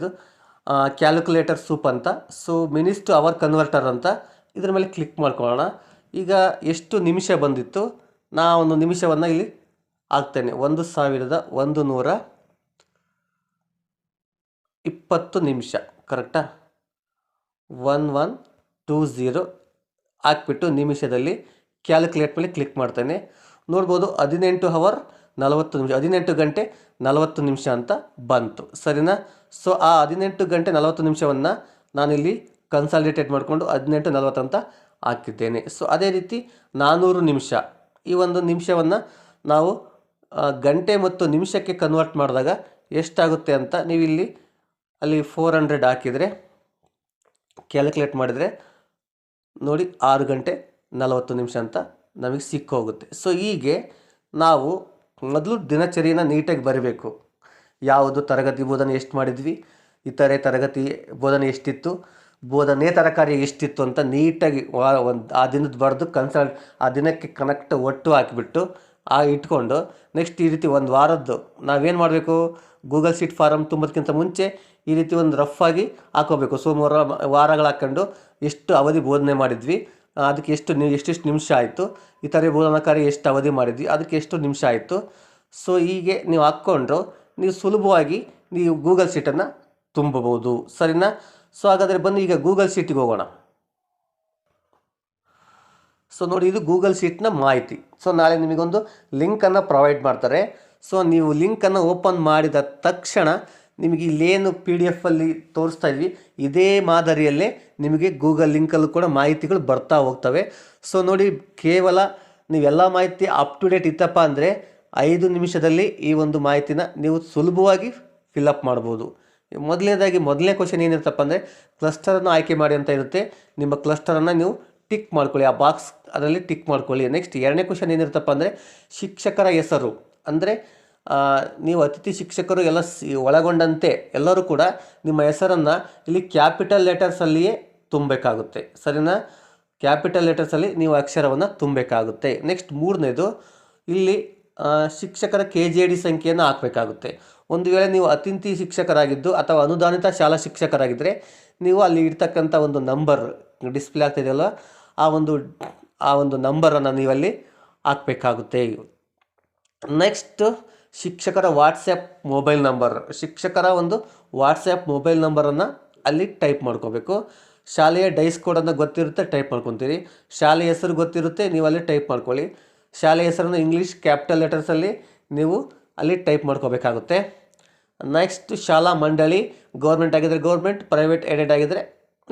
ಕ್ಯಾಲ್ಕುಲೇಟರ್ ಸೂಪ್ ಅಂತ. So minutes to hour converter ಅಂತ. ಇದ್ರ ಮೇಲೆ ಕ್ಲಿಕ್ ಮಾಡ್ಕೊಳ್ಳೋಣ. ಈಗ ಎಷ್ಟು ನಿಮಿಷ ಬಂದಿತ್ತು? ನಾ ಒಂದು ನಿಮಿಷವನ್ನು ಇಲ್ಲಿ ಹಾಕ್ತೇನೆ. ಒಂದು ಸಾವಿರದ ಒಂದು ನೂರ ಇಪ್ಪತ್ತು ನಿಮಿಷ. ಕರೆಕ್ಟಾ? ಒನ್ ಒನ್ ಟೂ ಝೀರೋ ಹಾಕ್ಬಿಟ್ಟು ನಿಮಿಷದಲ್ಲಿ ಕ್ಯಾಲ್ಕುಲೇಟ್ ಮೇಲೆ ಕ್ಲಿಕ್ ಮಾಡ್ತೇನೆ. ನೋಡ್ಬೋದು ಹದಿನೆಂಟು ಅವರ್ ನಲವತ್ತು ನಿಮಿಷ, ಹದಿನೆಂಟು ಗಂಟೆ ನಲವತ್ತು ನಿಮಿಷ ಅಂತ ಬಂತು. ಸರಿನಾ? ಸೊ ಆ ಹದಿನೆಂಟು ಗಂಟೆ ನಲವತ್ತು ನಿಮಿಷವನ್ನು ನಾನಿಲ್ಲಿ ಕನ್ಸಾಲಿಡೇಟೆಡ್ ಮಾಡಿಕೊಂಡು ಹದಿನೆಂಟು ನಲವತ್ತು ಅಂತ ಹಾಕಿದ್ದೇನೆ. ಸೊ ಅದೇ ರೀತಿ ನಾನ್ನೂರು ನಿಮಿಷ. ಈ ಒಂದು ನಿಮಿಷವನ್ನು ನಾವು ಗಂಟೆ ಮತ್ತು ನಿಮಿಷಕ್ಕೆ ಕನ್ವರ್ಟ್ ಮಾಡಿದಾಗ ಎಷ್ಟಾಗುತ್ತೆ ಅಂತ ನೀವಿಲ್ಲಿ ಅಲ್ಲಿ ಫೋರ್ ಹಂಡ್ರೆಡ್ ಹಾಕಿದರೆ ಕ್ಯಾಲ್ಕುಲೇಟ್ ಮಾಡಿದರೆ ನೋಡಿ ಆರು ಗಂಟೆ ನಲವತ್ತು ನಿಮಿಷ ಅಂತ ನಮಗೆ ಸಿಕ್ಕೋಗುತ್ತೆ. ಸೊ ಹೀಗೆ ನಾವು ಮೊದಲು ದಿನಚರಿನ ನೀಟಾಗಿ ಬರಬೇಕು. ಯಾವುದು ತರಗತಿ ಬೋಧನೆ ಎಷ್ಟು ಮಾಡಿದ್ವಿ, ಇತರೆ ತರಗತಿ ಬೋಧನೆ ಎಷ್ಟಿತ್ತು, ಬೋಧನೆ ತರಕಾರಿ ಎಷ್ಟಿತ್ತು ಅಂತ ನೀಟಾಗಿ ಒಂದು ಆ ದಿನದ ಬರೆದು ಕನ್ಸಲ್ಟ್ ಆ ದಿನಕ್ಕೆ ಕನೆಕ್ಟ್ ಒಟ್ಟು ಹಾಕಿಬಿಟ್ಟು ಆ ಇಟ್ಕೊಂಡು ನೆಕ್ಸ್ಟ್ ಈ ರೀತಿ ಒಂದು ವಾರದ್ದು ನಾವೇನು ಮಾಡಬೇಕು ಗೂಗಲ್ ಶೀಟ್ ಫಾರಮ್ ತುಂಬೋದಕ್ಕಿಂತ ಮುಂಚೆ ಈ ರೀತಿ ಒಂದು ರಫ್ ಆಗಿ ಹಾಕೋಬೇಕು. ಸೋಮವಾರ ವಾರಗಳು ಹಾಕ್ಕೊಂಡು ಎಷ್ಟು ಅವಧಿ ಬೋಧನೆ ಮಾಡಿದ್ವಿ, ಅದಕ್ಕೆ ಎಷ್ಟು ಎಷ್ಟೆಷ್ಟು ನಿಮಿಷ ಆಯಿತು ಇತರೆ ಬೋಧನಾ ಕಾರ್ಯ ಎಷ್ಟು ಅವಧಿ ಮಾಡಿದ್ವಿ, ಅದಕ್ಕೆ ಎಷ್ಟು ನಿಮಿಷ ಆಯಿತು. ಸೊ, ಹೀಗೆ ನೀವು ಹಾಕ್ಕೊಂಡು ನೀವು ಸುಲಭವಾಗಿ ನೀವು ಗೂಗಲ್ ಸೀಟನ್ನು ತುಂಬಬಹುದು. ಸರಿನಾ? ಸೊ, ಹಾಗಾದರೆ ಬನ್ನಿ ಈಗ ಗೂಗಲ್ ಸೀಟಿಗೆ ಹೋಗೋಣ. ಸೊ, ನೋಡಿ ಇದು ಗೂಗಲ್ ಸೀಟ್ನ ಮಾಹಿತಿ. ಸೊ, ನಾಳೆ ನಿಮಗೊಂದು ಲಿಂಕನ್ನು ಪ್ರೊವೈಡ್ ಮಾಡ್ತಾರೆ. ಸೊ, ನೀವು ಲಿಂಕನ್ನು ಓಪನ್ ಮಾಡಿದ ತಕ್ಷಣ ನಿಮಗೆ ಇಲ್ಲೇನು ಪಿ ಡಿ ಎಫಲ್ಲಿ ತೋರಿಸ್ತಾ ಇದ್ವಿ, ಇದೇ ಮಾದರಿಯಲ್ಲೇ ನಿಮಗೆ ಗೂಗಲ್ ಲಿಂಕಲ್ಲೂ ಕೂಡ ಮಾಹಿತಿಗಳು ಬರ್ತಾ ಹೋಗ್ತವೆ. ಸೊ ನೋಡಿ, ಕೇವಲ ನೀವೆಲ್ಲ ಮಾಹಿತಿ ಅಪ್ ಟು ಡೇಟ್ ಇತ್ತಪ್ಪ ಅಂದರೆ ಐದು ನಿಮಿಷದಲ್ಲಿ ಈ ಒಂದು ಮಾಹಿತಿನ ನೀವು ಸುಲಭವಾಗಿ ಫಿಲಪ್ ಮಾಡ್ಬೋದು. ಮೊದಲನೇದಾಗಿ, ಮೊದಲನೇ ಕ್ವಶನ್ ಏನಿರುತ್ತಪ್ಪ ಅಂದರೆ ಕ್ಲಸ್ಟರನ್ನು ಆಯ್ಕೆ ಮಾಡಿ ಅಂತ ಇರುತ್ತೆ. ನಿಮ್ಮ ಕ್ಲಸ್ಟರನ್ನು ನೀವು ಟಿಕ್ ಮಾಡ್ಕೊಳ್ಳಿ, ಆ ಬಾಕ್ಸ್ ಅದರಲ್ಲಿ ಟಿಕ್ ಮಾಡ್ಕೊಳ್ಳಿ. ನೆಕ್ಸ್ಟ್ ಎರಡನೇ ಕ್ವಶನ್ ಏನಿರುತ್ತಪ್ಪ ಅಂದರೆ ಶಿಕ್ಷಕರ ಹೆಸರು. ಅಂದರೆ ನೀವು ಅತಿಥಿ ಶಿಕ್ಷಕರು ಎಲ್ಲ ಸಿ, ಒಳಗೊಂಡಂತೆ ಎಲ್ಲರೂ ಕೂಡ ನಿಮ್ಮ ಹೆಸರನ್ನು ಇಲ್ಲಿ ಕ್ಯಾಪಿಟಲ್ ಲೆಟರ್ಸಲ್ಲಿಯೇ ತುಂಬಬೇಕಾಗುತ್ತೆ. ಸರಿನಾ? ಕ್ಯಾಪಿಟಲ್ ಲೆಟರ್ಸಲ್ಲಿ ನೀವು ಅಕ್ಷರವನ್ನು ತುಂಬಬೇಕಾಗುತ್ತೆ. ನೆಕ್ಸ್ಟ್ ಮೂರನೇದು, ಇಲ್ಲಿ ಶಿಕ್ಷಕರ ಕೆ ಜಿ ಡಿ ಸಂಖ್ಯೆಯನ್ನು ಹಾಕಬೇಕಾಗುತ್ತೆ. ಒಂದು ವೇಳೆ ನೀವು ಅತಿಥಿ ಶಿಕ್ಷಕರಾಗಿದ್ದು ಅಥವಾ ಅನುದಾನಿತ ಶಾಲಾ ಶಿಕ್ಷಕರಾಗಿದ್ದರೆ ನೀವು ಅಲ್ಲಿ ಇರ್ತಕ್ಕಂಥ ಒಂದು ನಂಬರ್ ಡಿಸ್ಪ್ಲೇ ಆಗ್ತಿದೆಯಲ್ಲ, ಆ ಒಂದು ಆ ಒಂದು ನಂಬರನ್ನು ನೀವಲ್ಲಿ ಹಾಕಬೇಕಾಗುತ್ತೆ. ನೆಕ್ಸ್ಟ್ ಶಿಕ್ಷಕರ ವಾಟ್ಸ್ಯಾಪ್ ಮೊಬೈಲ್ ನಂಬರ್ ಶಿಕ್ಷಕರ ಒಂದು ವಾಟ್ಸ್ಯಾಪ್ ಮೊಬೈಲ್ ನಂಬರನ್ನು ಅಲ್ಲಿ ಟೈಪ್ ಮಾಡ್ಕೋಬೇಕು. ಶಾಲೆಯ ಡೈಸ್ ಕೋಡನ್ನು ಗೊತ್ತಿರುತ್ತೆ ಟೈಪ್ ಮಾಡ್ಕೊತೀರಿ. ಶಾಲೆಯ ಹೆಸರು ಗೊತ್ತಿರುತ್ತೆ, ನೀವು ಅಲ್ಲಿ ಟೈಪ್ ಮಾಡ್ಕೊಳ್ಳಿ. ಶಾಲೆಯ ಹೆಸರನ್ನು ಇಂಗ್ಲೀಷ್ ಕ್ಯಾಪಿಟಲ್ ಲೆಟರ್ಸಲ್ಲಿ ನೀವು ಅಲ್ಲಿ ಟೈಪ್ ಮಾಡ್ಕೋಬೇಕಾಗುತ್ತೆ. ನೆಕ್ಸ್ಟ್ ಶಾಲಾ ಮಂಡಳಿ. ಗೌರ್ಮೆಂಟ್ ಆಗಿದ್ದರೆ ಗೌರ್ಮೆಂಟ್ ಪ್ರೈವೇಟ್ ಏಡೆಡ್ ಆಗಿದ್ದರೆ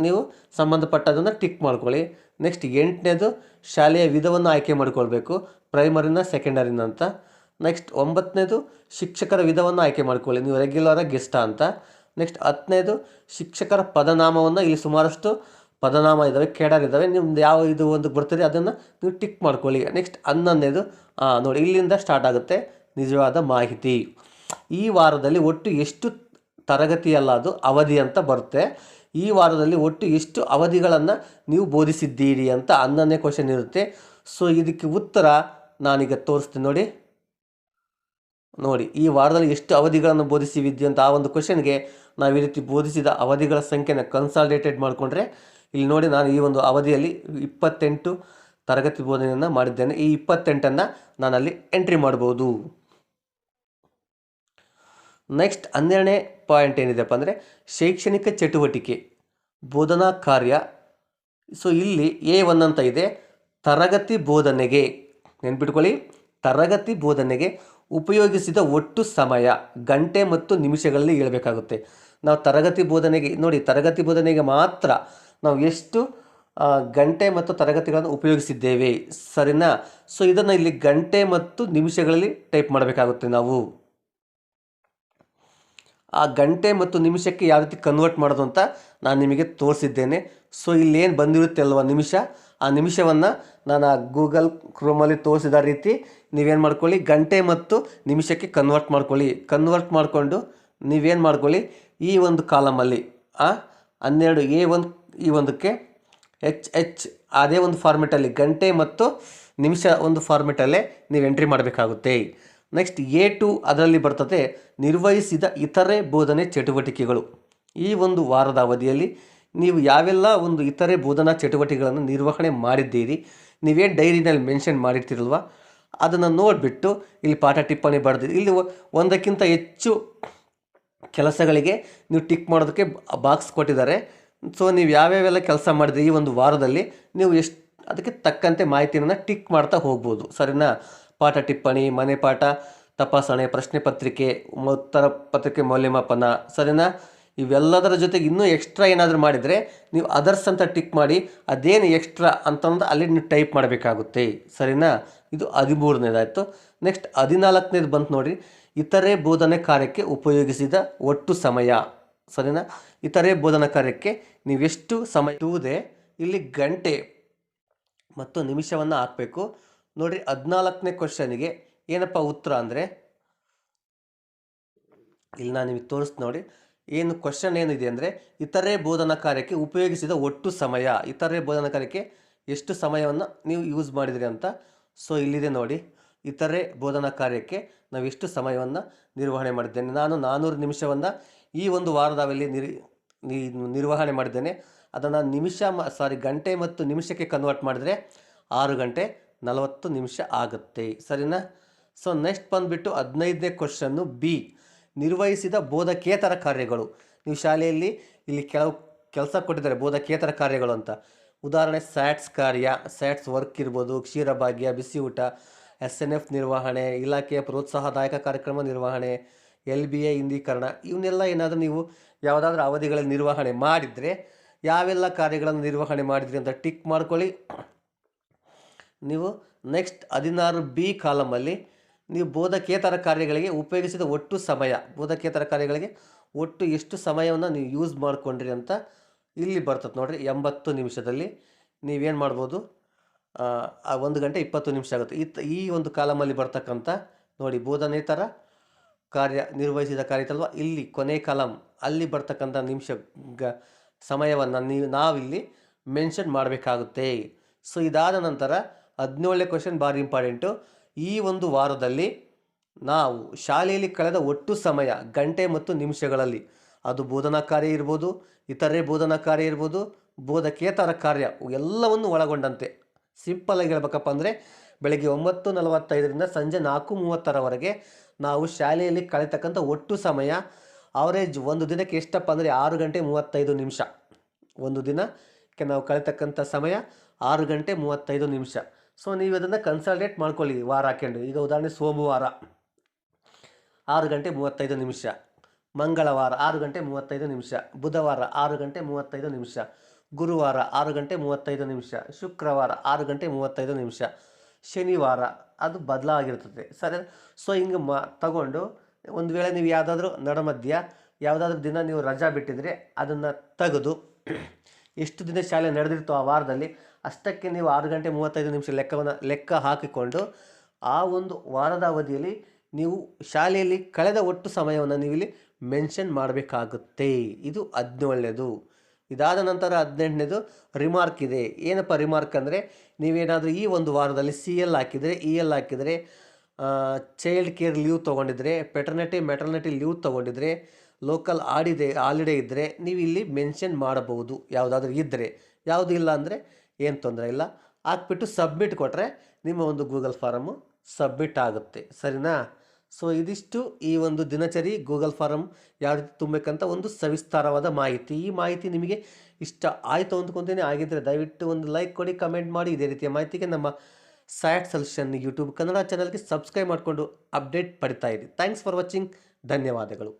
ನೀವು ಸಂಬಂಧಪಟ್ಟದನ್ನು ಟಿಕ್ ಮಾಡ್ಕೊಳ್ಳಿ. ನೆಕ್ಸ್ಟ್ ಎಂಟನೇದು, ಶಾಲೆಯ ವಿಧವನ್ನು ಆಯ್ಕೆ ಮಾಡಿಕೊಳ್ಬೇಕು. ಪ್ರೈಮರಿನ ಸೆಕೆಂಡರಿನ ಅಂತ. ನೆಕ್ಸ್ಟ್ ಒಂಬತ್ತನೇದು ಶಿಕ್ಷಕರ ವಿಧವನ್ನು ಆಯ್ಕೆ ಮಾಡಿಕೊಳ್ಳಿ. ನೀವು ರೆಗ್ಯುಲರ್ ಗೆಸ್ಟ್ ಅಂತ. ನೆಕ್ಸ್ಟ್ ಹತ್ತನೇದು ಶಿಕ್ಷಕರ ಪದನಾಮವನ್ನು ಇಲ್ಲಿ ಸುಮಾರಷ್ಟು ಪದನಾಮ ಇದ್ದಾವೆ ಕೇಡರ್ ಇದ್ದಾವೆ ನಿಮ್ದು ಯಾವ ಇದು ಒಂದು ಬರ್ತದೆ ಅದನ್ನು ನೀವು ಟಿಕ್ ಮಾಡ್ಕೊಳ್ಳಿ. ನೆಕ್ಸ್ಟ್ ಹನ್ನೊಂದನೇದು ನೋಡಿ, ಇಲ್ಲಿಂದ ಸ್ಟಾರ್ಟ್ ಆಗುತ್ತೆ ನಿಜವಾದ ಮಾಹಿತಿ. ಈ ವಾರದಲ್ಲಿ ಒಟ್ಟು ಎಷ್ಟು ತರಗತಿಯಲ್ಲ ಅದು, ಅವಧಿ ಅಂತ ಬರುತ್ತೆ. ಈ ವಾರದಲ್ಲಿ ಒಟ್ಟು ಎಷ್ಟು ಅವಧಿಗಳನ್ನು ನೀವು ಬೋಧಿಸಿದ್ದೀರಿ ಅಂತ ಹನ್ನೊಂದನೇ ಕ್ವಶನ್ ಇರುತ್ತೆ. ಸೊ ಇದಕ್ಕೆ ಉತ್ತರ ನಾನೀಗ ತೋರಿಸ್ತೀನಿ ನೋಡಿ. ನೋಡಿ, ಈ ವಾರದಲ್ಲಿ ಎಷ್ಟು ಅವಧಿಗಳನ್ನು ಬೋಧಿಸಿವಿದ್ಯೆ ಅಂತ ಆ ಒಂದು ಕ್ವಶನ್ಗೆ ನಾವು ಈ ರೀತಿ ಬೋಧಿಸಿದ ಅವಧಿಗಳ ಸಂಖ್ಯೆನ ಕನ್ಸಾಲ್ಟೇಟೆಡ್ ಮಾಡಿಕೊಂಡ್ರೆ, ಇಲ್ಲಿ ನೋಡಿ ನಾನು ಈ ಒಂದು ಅವಧಿಯಲ್ಲಿ ಇಪ್ಪತ್ತೆಂಟು ತರಗತಿ ಬೋಧನೆಯನ್ನು ಮಾಡಿದ್ದೇನೆ. ಈ ಇಪ್ಪತ್ತೆಂಟನ್ನು ನಾನಲ್ಲಿ ಎಂಟ್ರಿ ಮಾಡ್ಬೋದು. ನೆಕ್ಸ್ಟ್ ಹನ್ನೆರಡನೇ ಪಾಯಿಂಟ್ ಏನಿದೆಪ್ಪ ಅಂದರೆ, ಶೈಕ್ಷಣಿಕ ಚಟುವಟಿಕೆ, ಬೋಧನಾ ಕಾರ್ಯ. ಸೊ ಇಲ್ಲಿ ಎ ಒನ್ ಅಂತ ಇದೆ, ತರಗತಿ ಬೋಧನೆಗೆ. ನೆನ್ಪಿಟ್ಕೊಳ್ಳಿ, ತರಗತಿ ಬೋಧನೆಗೆ ಉಪಯೋಗಿಸಿದ ಒಟ್ಟು ಸಮಯ ಗಂಟೆ ಮತ್ತು ನಿಮಿಷಗಳಲ್ಲಿ ಹೇಳಬೇಕಾಗುತ್ತೆ. ನಾವು ತರಗತಿ ಬೋಧನೆಗೆ, ನೋಡಿ ತರಗತಿ ಬೋಧನೆಗೆ ಮಾತ್ರ ನಾವು ಎಷ್ಟು ಗಂಟೆ ಮತ್ತು ತರಗತಿಗಳನ್ನು ಉಪಯೋಗಿಸಿದ್ದೇವೆ. ಸರಿನಾ? ಸೊ ಇದನ್ನು ಇಲ್ಲಿ ಗಂಟೆ ಮತ್ತು ನಿಮಿಷಗಳಲ್ಲಿ ಟೈಪ್ ಮಾಡಬೇಕಾಗುತ್ತೆ ನಾವು. ಆ ಗಂಟೆ ಮತ್ತು ನಿಮಿಷಕ್ಕೆ ಯಾವ ರೀತಿ ಕನ್ವರ್ಟ್ ಮಾಡೋದು ಅಂತ ನಾನು ನಿಮಗೆ ತೋರಿಸಿದ್ದೇನೆ. ಸೊ ಇಲ್ಲೇನು ಬಂದಿರುತ್ತೆ ಅಲ್ವಾ ನಿಮಿಷ? ಆ ನಿಮಿಷವನ್ನು ನಾನು ಆ ಗೂಗಲ್ ಕ್ರೋಮಲ್ಲಿ ತೋರಿಸಿದ ರೀತಿ ನೀವೇನು ಮಾಡ್ಕೊಳ್ಳಿ, ಗಂಟೆ ಮತ್ತು ನಿಮಿಷಕ್ಕೆ ಕನ್ವರ್ಟ್ ಮಾಡ್ಕೊಳ್ಳಿ. ಕನ್ವರ್ಟ್ ಮಾಡಿಕೊಂಡು ನೀವೇನು ಮಾಡ್ಕೊಳ್ಳಿ, ಈ ಒಂದು ಕಾಲಮಲ್ಲಿ, ಆ, ಹನ್ನೆರಡು ಎ ಒಂದು, ಈ ಒಂದಕ್ಕೆ ಎಚ್ ಎಚ್, ಅದೇ ಒಂದು ಫಾರ್ಮೆಟಲ್ಲಿ ಗಂಟೆ ಮತ್ತು ನಿಮಿಷ ಒಂದು ಫಾರ್ಮೆಟಲ್ಲೇ ನೀವು ಎಂಟ್ರಿ ಮಾಡಬೇಕಾಗುತ್ತೆ. ನೆಕ್ಸ್ಟ್ ಎ ಟು ಅದರಲ್ಲಿ ಬರ್ತದೆ, ನಿರ್ವಹಿಸಿದ ಇತರೆ ಬೋಧನೆ ಚಟುವಟಿಕೆಗಳು. ಈ ಒಂದು ವಾರದ ಅವಧಿಯಲ್ಲಿ ನೀವು ಯಾವೆಲ್ಲ ಒಂದು ಇತರೆ ಬೋಧನಾ ಚಟುವಟಿಕೆಗಳನ್ನು ನಿರ್ವಹಣೆ ಮಾಡಿದ್ದೀರಿ, ನೀವೇನು ಡೈರಿನಲ್ಲಿ ಮೆನ್ಷನ್ ಮಾಡಿರ್ತೀರಲ್ವ ಅದನ್ನು ನೋಡಿಬಿಟ್ಟು ಇಲ್ಲಿ ಪಾಠ ಟಿಪ್ಪಣಿ ಬರೆದಿದ್ದು ಇಲ್ಲಿ ಒಂದಕ್ಕಿಂತ ಹೆಚ್ಚು ಕೆಲಸಗಳಿಗೆ ನೀವು ಟಿಕ್ ಮಾಡೋದಕ್ಕೆ ಬಾಕ್ಸ್ ಕೊಟ್ಟಿದ್ದಾರೆ. ಸೊ ನೀವು ಯಾವ್ಯಾವೆಲ್ಲ ಕೆಲಸ ಮಾಡಿದ್ರಿ ಈ ಒಂದು ವಾರದಲ್ಲಿ, ನೀವು ಎಷ್ಟು ಅದಕ್ಕೆ ತಕ್ಕಂತೆ ಮಾಹಿತಿಯನ್ನು ಟಿಕ್ ಮಾಡ್ತಾ ಹೋಗ್ಬೋದು. ಸರಿನಾ? ಪಾಠ ಟಿಪ್ಪಣಿ, ಮನೆ ಪಾಠ, ತಪಾಸಣೆ, ಪ್ರಶ್ನೆ ಪತ್ರಿಕೆ ಉತ್ತರ ಪತ್ರಿಕೆ ಮೌಲ್ಯಮಾಪನ, ಸರಿನಾ? ಇವೆಲ್ಲದರ ಜೊತೆಗೆ ಇನ್ನೂ ಎಕ್ಸ್ಟ್ರಾ ಏನಾದರೂ ಮಾಡಿದರೆ ನೀವು ಅದರ್ಸ್ ಅಂತ ಟಿಕ್ ಮಾಡಿ ಅದೇನು ಎಕ್ಸ್ಟ್ರಾ ಅಂತಂದು ಅಲ್ಲಿ ನೀವು ಟೈಪ್ ಮಾಡಬೇಕಾಗುತ್ತೆ. ಸರಿನಾ? ಇದು ಹದಿಮೂರನೇದಾಯಿತು. ನೆಕ್ಸ್ಟ್ ಹದಿನಾಲ್ಕನೇದು ಬಂತು ನೋಡಿ ಇತರೆ ಬೋಧನೆ ಕಾರ್ಯಕ್ಕೆ ಉಪಯೋಗಿಸಿದ ಒಟ್ಟು ಸಮಯ. ಸರಿನಾ? ಇತರೆ ಬೋಧನಾ ಕಾರ್ಯಕ್ಕೆ ನೀವೆಷ್ಟು ಸಮಯ ಇರುವುದೇ ಇಲ್ಲಿ ಗಂಟೆ ಮತ್ತು ನಿಮಿಷವನ್ನು ಹಾಕಬೇಕು. ನೋಡಿರಿ ಹದಿನಾಲ್ಕನೇ ಕ್ವಶನಿಗೆ ಏನಪ್ಪ ಉತ್ತರ ಅಂದರೆ ಇಲ್ಲಿ ನಾನು ನಿಮಗೆ ತೋರಿಸ್ತೀನಿ ನೋಡಿ ಏನು ಕ್ವಶನ್ ಏನಿದೆ ಅಂದರೆ, ಇತರೆ ಬೋಧನಾ ಕಾರ್ಯಕ್ಕೆ ಉಪಯೋಗಿಸಿದ ಒಟ್ಟು ಸಮಯ. ಇತರೆ ಬೋಧನಾ ಕಾರ್ಯಕ್ಕೆ ಎಷ್ಟು ಸಮಯವನ್ನು ನೀವು ಯೂಸ್ ಮಾಡಿದಿರಿ ಅಂತ. ಸೊ ಇಲ್ಲಿದೆ ನೋಡಿ. ಇತರೆ ಬೋಧನಾ ಕಾರ್ಯಕ್ಕೆ ನಾವು ಎಷ್ಟು ಸಮಯವನ್ನು ನಿರ್ವಹಣೆ ಮಾಡಿದ್ದೇನೆ. ನಾನು ನಾನ್ನೂರು ನಿಮಿಷವನ್ನು ಈ ಒಂದು ವಾರದಲ್ಲಿ ನಿರ್ ನಿರ್ವಹಣೆ ಮಾಡಿದ್ದೇನೆ. ಅದನ್ನು ನಿಮಿಷ ಮ ಸಾರಿ ಗಂಟೆ ಮತ್ತು ನಿಮಿಷಕ್ಕೆ ಕನ್ವರ್ಟ್ ಮಾಡಿದರೆ ಆರು ಗಂಟೆ ನಲವತ್ತು ನಿಮಿಷ ಆಗುತ್ತೆ. ಸರಿನಾ? ಸೊ ನೆಕ್ಸ್ಟ್ ಬಂದುಬಿಟ್ಟು ಹದಿನೈದನೇ ಕ್ವಶನ್ನು ಬಿ ನಿರ್ವಹಿಸಿದ ಬೋಧಕೇತರ ಕಾರ್ಯಗಳು. ನೀವು ಶಾಲೆಯಲ್ಲಿ ಇಲ್ಲಿ ಕೆಲವು ಕೆಲಸ ಕೊಟ್ಟಿದ್ದಾರೆ, ಬೋಧಕೇತರ ಕಾರ್ಯಗಳು ಅಂತ. ಉದಾಹರಣೆ, ಸ್ಯಾಟ್ಸ್ ಕಾರ್ಯ, ಸ್ಯಾಟ್ಸ್ ವರ್ಕ್ ಇರ್ಬೋದು, ಕ್ಷೀರಭಾಗ್ಯ ಬಿಸಿ ಊಟ ಎಸ್ ಎನ್ ಎಫ್ ನಿರ್ವಹಣೆ, ಇಲಾಖೆಯ ಪ್ರೋತ್ಸಾಹದಾಯಕ ಕಾರ್ಯಕ್ರಮ ನಿರ್ವಹಣೆ, ಎಲ್ ಬಿ ಎ ಹಿಂದೀಕರಣ, ಇವನ್ನೆಲ್ಲ ಏನಾದರೂ ನೀವು ಯಾವುದಾದ್ರೂ ಅವಧಿಗಳಲ್ಲಿ ನಿರ್ವಹಣೆ ಮಾಡಿದರೆ, ಯಾವೆಲ್ಲ ಕಾರ್ಯಗಳನ್ನು ನಿರ್ವಹಣೆ ಮಾಡಿದ್ರಿ ಅಂತ ಟಿಕ್ ಮಾಡ್ಕೊಳ್ಳಿ. ನೀವು ನೆಕ್ಸ್ಟ್ ಹದಿನಾರು ಬಿ ಕಾಲಮಲ್ಲಿ ನೀವು ಬೋಧಕೇತರ ಕಾರ್ಯಗಳಿಗೆ ಉಪಯೋಗಿಸಿದ ಒಟ್ಟು ಸಮಯ, ಬೋಧಕೇತರ ಕಾರ್ಯಗಳಿಗೆ ಒಟ್ಟು ಎಷ್ಟು ಸಮಯವನ್ನು ನೀವು ಯೂಸ್ ಮಾಡಿಕೊಂಡ್ರಿ ಅಂತ ಇಲ್ಲಿ ಬರ್ತದೆ ನೋಡಿರಿ, ಎಂಬತ್ತು ನಿಮಿಷದಲ್ಲಿ ನೀವೇನು ಮಾಡ್ಬೋದು? ಒಂದು ಗಂಟೆ ಇಪ್ಪತ್ತು ನಿಮಿಷ ಆಗುತ್ತೆ. ಈ ಈ ಒಂದು ಕಾಲಮಲ್ಲಿ ಬರ್ತಕ್ಕಂಥ ನೋಡಿ, ಬೋಧನೇತರ ಕಾರ್ಯ ನಿರ್ವಹಿಸಿದ ಕಾರ್ಯ ಇತ್ತಲ್ವ ಇಲ್ಲಿ ಕೊನೆ ಕಾಲಮ್, ಅಲ್ಲಿ ಬರ್ತಕ್ಕಂಥ ನಿಮಿಷ ಗ, ಸಮಯವನ್ನು ನೀವು, ನಾವಿಲ್ಲಿ ಮೆನ್ಷನ್ ಮಾಡಬೇಕಾಗುತ್ತೆ. ಸೊ ಇದಾದ ನಂತರ ಹದಿನೇಳನೇ ಕ್ವಶನ್ ಭಾರಿ ಇಂಪಾರ್ಟೆಂಟು ಈ ಒಂದು ವಾರದಲ್ಲಿ ನಾವು ಶಾಲೆಯಲ್ಲಿ ಕಳೆದ ಒಟ್ಟು ಸಮಯ ಗಂಟೆ ಮತ್ತು ನಿಮಿಷಗಳಲ್ಲಿ ಅದು ಬೋಧನಾ ಕಾರ್ಯ ಇರ್ಬೋದು, ಇತರೆ ಬೋಧನಾ ಕಾರ್ಯ ಇರ್ಬೋದು, ಬೋಧಕೇತರ ಕಾರ್ಯ ಎಲ್ಲವನ್ನು ಒಳಗೊಂಡಂತೆ. ಸಿಂಪಲ್ ಆಗಿ ಹೇಳ್ಬೇಕಪ್ಪ ಅಂದರೆ ಬೆಳಗ್ಗೆ ಒಂಬತ್ತು ನಲವತ್ತೈದರಿಂದ ಸಂಜೆ ನಾಲ್ಕು ಮೂವತ್ತರವರೆಗೆ ನಾವು ಶಾಲೆಯಲ್ಲಿ ಕಳೆತಕ್ಕಂಥ ಒಟ್ಟು ಸಮಯ ಅವರೇಜ್ ಒಂದು ದಿನಕ್ಕೆ ಎಷ್ಟಪ್ಪ ಅಂದರೆ ಆರು ಗಂಟೆ ಮೂವತ್ತೈದು ನಿಮಿಷ. ಒಂದು ದಿನಕ್ಕೆ ನಾವು ಕಳೆತಕ್ಕಂಥ ಸಮಯ ಆರು ಗಂಟೆ ಮೂವತ್ತೈದು ನಿಮಿಷ. ಸೊ ನೀವು ಅದನ್ನು ಕನ್ಸಲ್ಟೇಟ್ ಮಾಡ್ಕೊಳ್ಳಿ, ವಾರ ಹಾಕ್ಕೊಂಡು ಈಗ ಉದಾಹರಣೆ ಸೋಮವಾರ, ಆರು ಗಂಟೆ ಮೂವತ್ತೈದು ನಿಮಿಷ. ಮಂಗಳವಾರ, ಆರು ಗಂಟೆ ಮೂವತ್ತೈದು ನಿಮಿಷ. ಬುಧವಾರ, ಆರು ಗಂಟೆ ಮೂವತ್ತೈದು ನಿಮಿಷ. ಗುರುವಾರ, ಆರು ಗಂಟೆ ಮೂವತ್ತೈದು ನಿಮಿಷ. ಶುಕ್ರವಾರ, ಆರು ಗಂಟೆ ಮೂವತ್ತೈದು ನಿಮಿಷ. ಶನಿವಾರ, ಅದು ಬದಲಾಗಿರ್ತದೆ. ಸರಿ? ಸೊ ಹಿಂಗೆ ಮ, ತಗೊಂಡು, ಒಂದು ವೇಳೆ ನೀವು ಯಾವುದಾದ್ರೂ ನಡಮಧ್ಯ ಯಾವುದಾದ್ರೂ ದಿನ ನೀವು ರಜಾ ಬಿಟ್ಟಿದ್ರೆ ಅದನ್ನು ತೆಗೆದು, ಎಷ್ಟು ದಿನ ಶಾಲೆ ನಡೆದಿರ್ತೋ ಆ ವಾರದಲ್ಲಿ ಅಷ್ಟಕ್ಕೆ ನೀವು ಆರು ಗಂಟೆ ಮೂವತ್ತೈದು ನಿಮಿಷ ಲೆಕ್ಕವನ್ನು, ಲೆಕ್ಕ ಹಾಕಿಕೊಂಡು ಆ ಒಂದು ವಾರದ ಅವಧಿಯಲ್ಲಿ ನೀವು ಶಾಲೆಯಲ್ಲಿ ಕಳೆದ ಒಟ್ಟು ಸಮಯವನ್ನು ನೀವು ಇಲ್ಲಿ ಮೆನ್ಷನ್ ಮಾಡಬೇಕಾಗುತ್ತೆ. ಇದು ಹದಿನೇಳನೇದು. ಇದಾದ ನಂತರ ಹದಿನೆಂಟನೇದು ರಿಮಾರ್ಕ್ ಇದೆ. ಏನಪ್ಪ ರಿಮಾರ್ಕ್ ಅಂದರೆ ನೀವೇನಾದರೂ ಈ ಒಂದು ವಾರದಲ್ಲಿ ಸಿ ಎಲ್ ಹಾಕಿದರೆ ಇ ಎಲ್ ಹಾಕಿದರೆ ಚೈಲ್ಡ್ ಕೇರ್ ಲೀವ್ ತೊಗೊಂಡಿದ್ರೆ ಪೆಟರ್ನಿಟಿ ಮೆಟರ್ನಿಟಿ ಲೀವ್ ತೊಗೊಂಡಿದ್ರೆ ಲೋಕಲ್ ಆಡಿದೆ ಹಾಲಿಡೇ ಇದ್ದರೆ ನೀವು ಇಲ್ಲಿ ಮೆನ್ಷನ್ ಮಾಡಬಹುದು. ಯಾವುದಾದ್ರೂ ಇದ್ದರೆ ಯಾವುದು ಇಲ್ಲ ಅಂದರೆ ಏನು ತೊಂದರೆ ಇಲ್ಲ. ಹಾಕ್ಬಿಟ್ಟು ಸಬ್ಮಿಟ್ ಕೊಟ್ಟರೆ ನಿಮ್ಮ ಒಂದು ಗೂಗಲ್ ಫಾರಮ್ಮು ಸಬ್ಮಿಟ್ ಆಗುತ್ತೆ. ಸರಿನಾ? ಸೊ ಇದಿಷ್ಟು ಈ ಒಂದು ದಿನಚರಿ ಗೂಗಲ್ ಫಾರಮ್ ಯಾವ ರೀತಿ ತುಂಬಬೇಕಂತ ಒಂದು ಸವಿಸ್ತಾರವಾದ ಮಾಹಿತಿ. ಈ ಮಾಹಿತಿ ನಿಮಗೆ ಇಷ್ಟ ಆಯಿತು ಅಂದ್ಕೊತೀನಿ. ಆಗಿದ್ದರೆ ದಯವಿಟ್ಟು ಒಂದು ಲೈಕ್ ಕೊಡಿ, ಕಮೆಂಟ್ ಮಾಡಿ. ಇದೇ ರೀತಿಯ ಮಾಹಿತಿಗೆ ನಮ್ಮ ಸ್ಯಾಟ್ ಸೊಲ್ಯೂಷನ್ ಯೂಟ್ಯೂಬ್ ಕನ್ನಡ ಚಾನಲ್ಗೆ ಸಬ್ಸ್ಕ್ರೈಬ್ ಮಾಡಿಕೊಂಡು ಅಪ್ಡೇಟ್ ಪಡಿತಾ ಇರಿ. Thanks for watching. ಧನ್ಯವಾದಗಳು.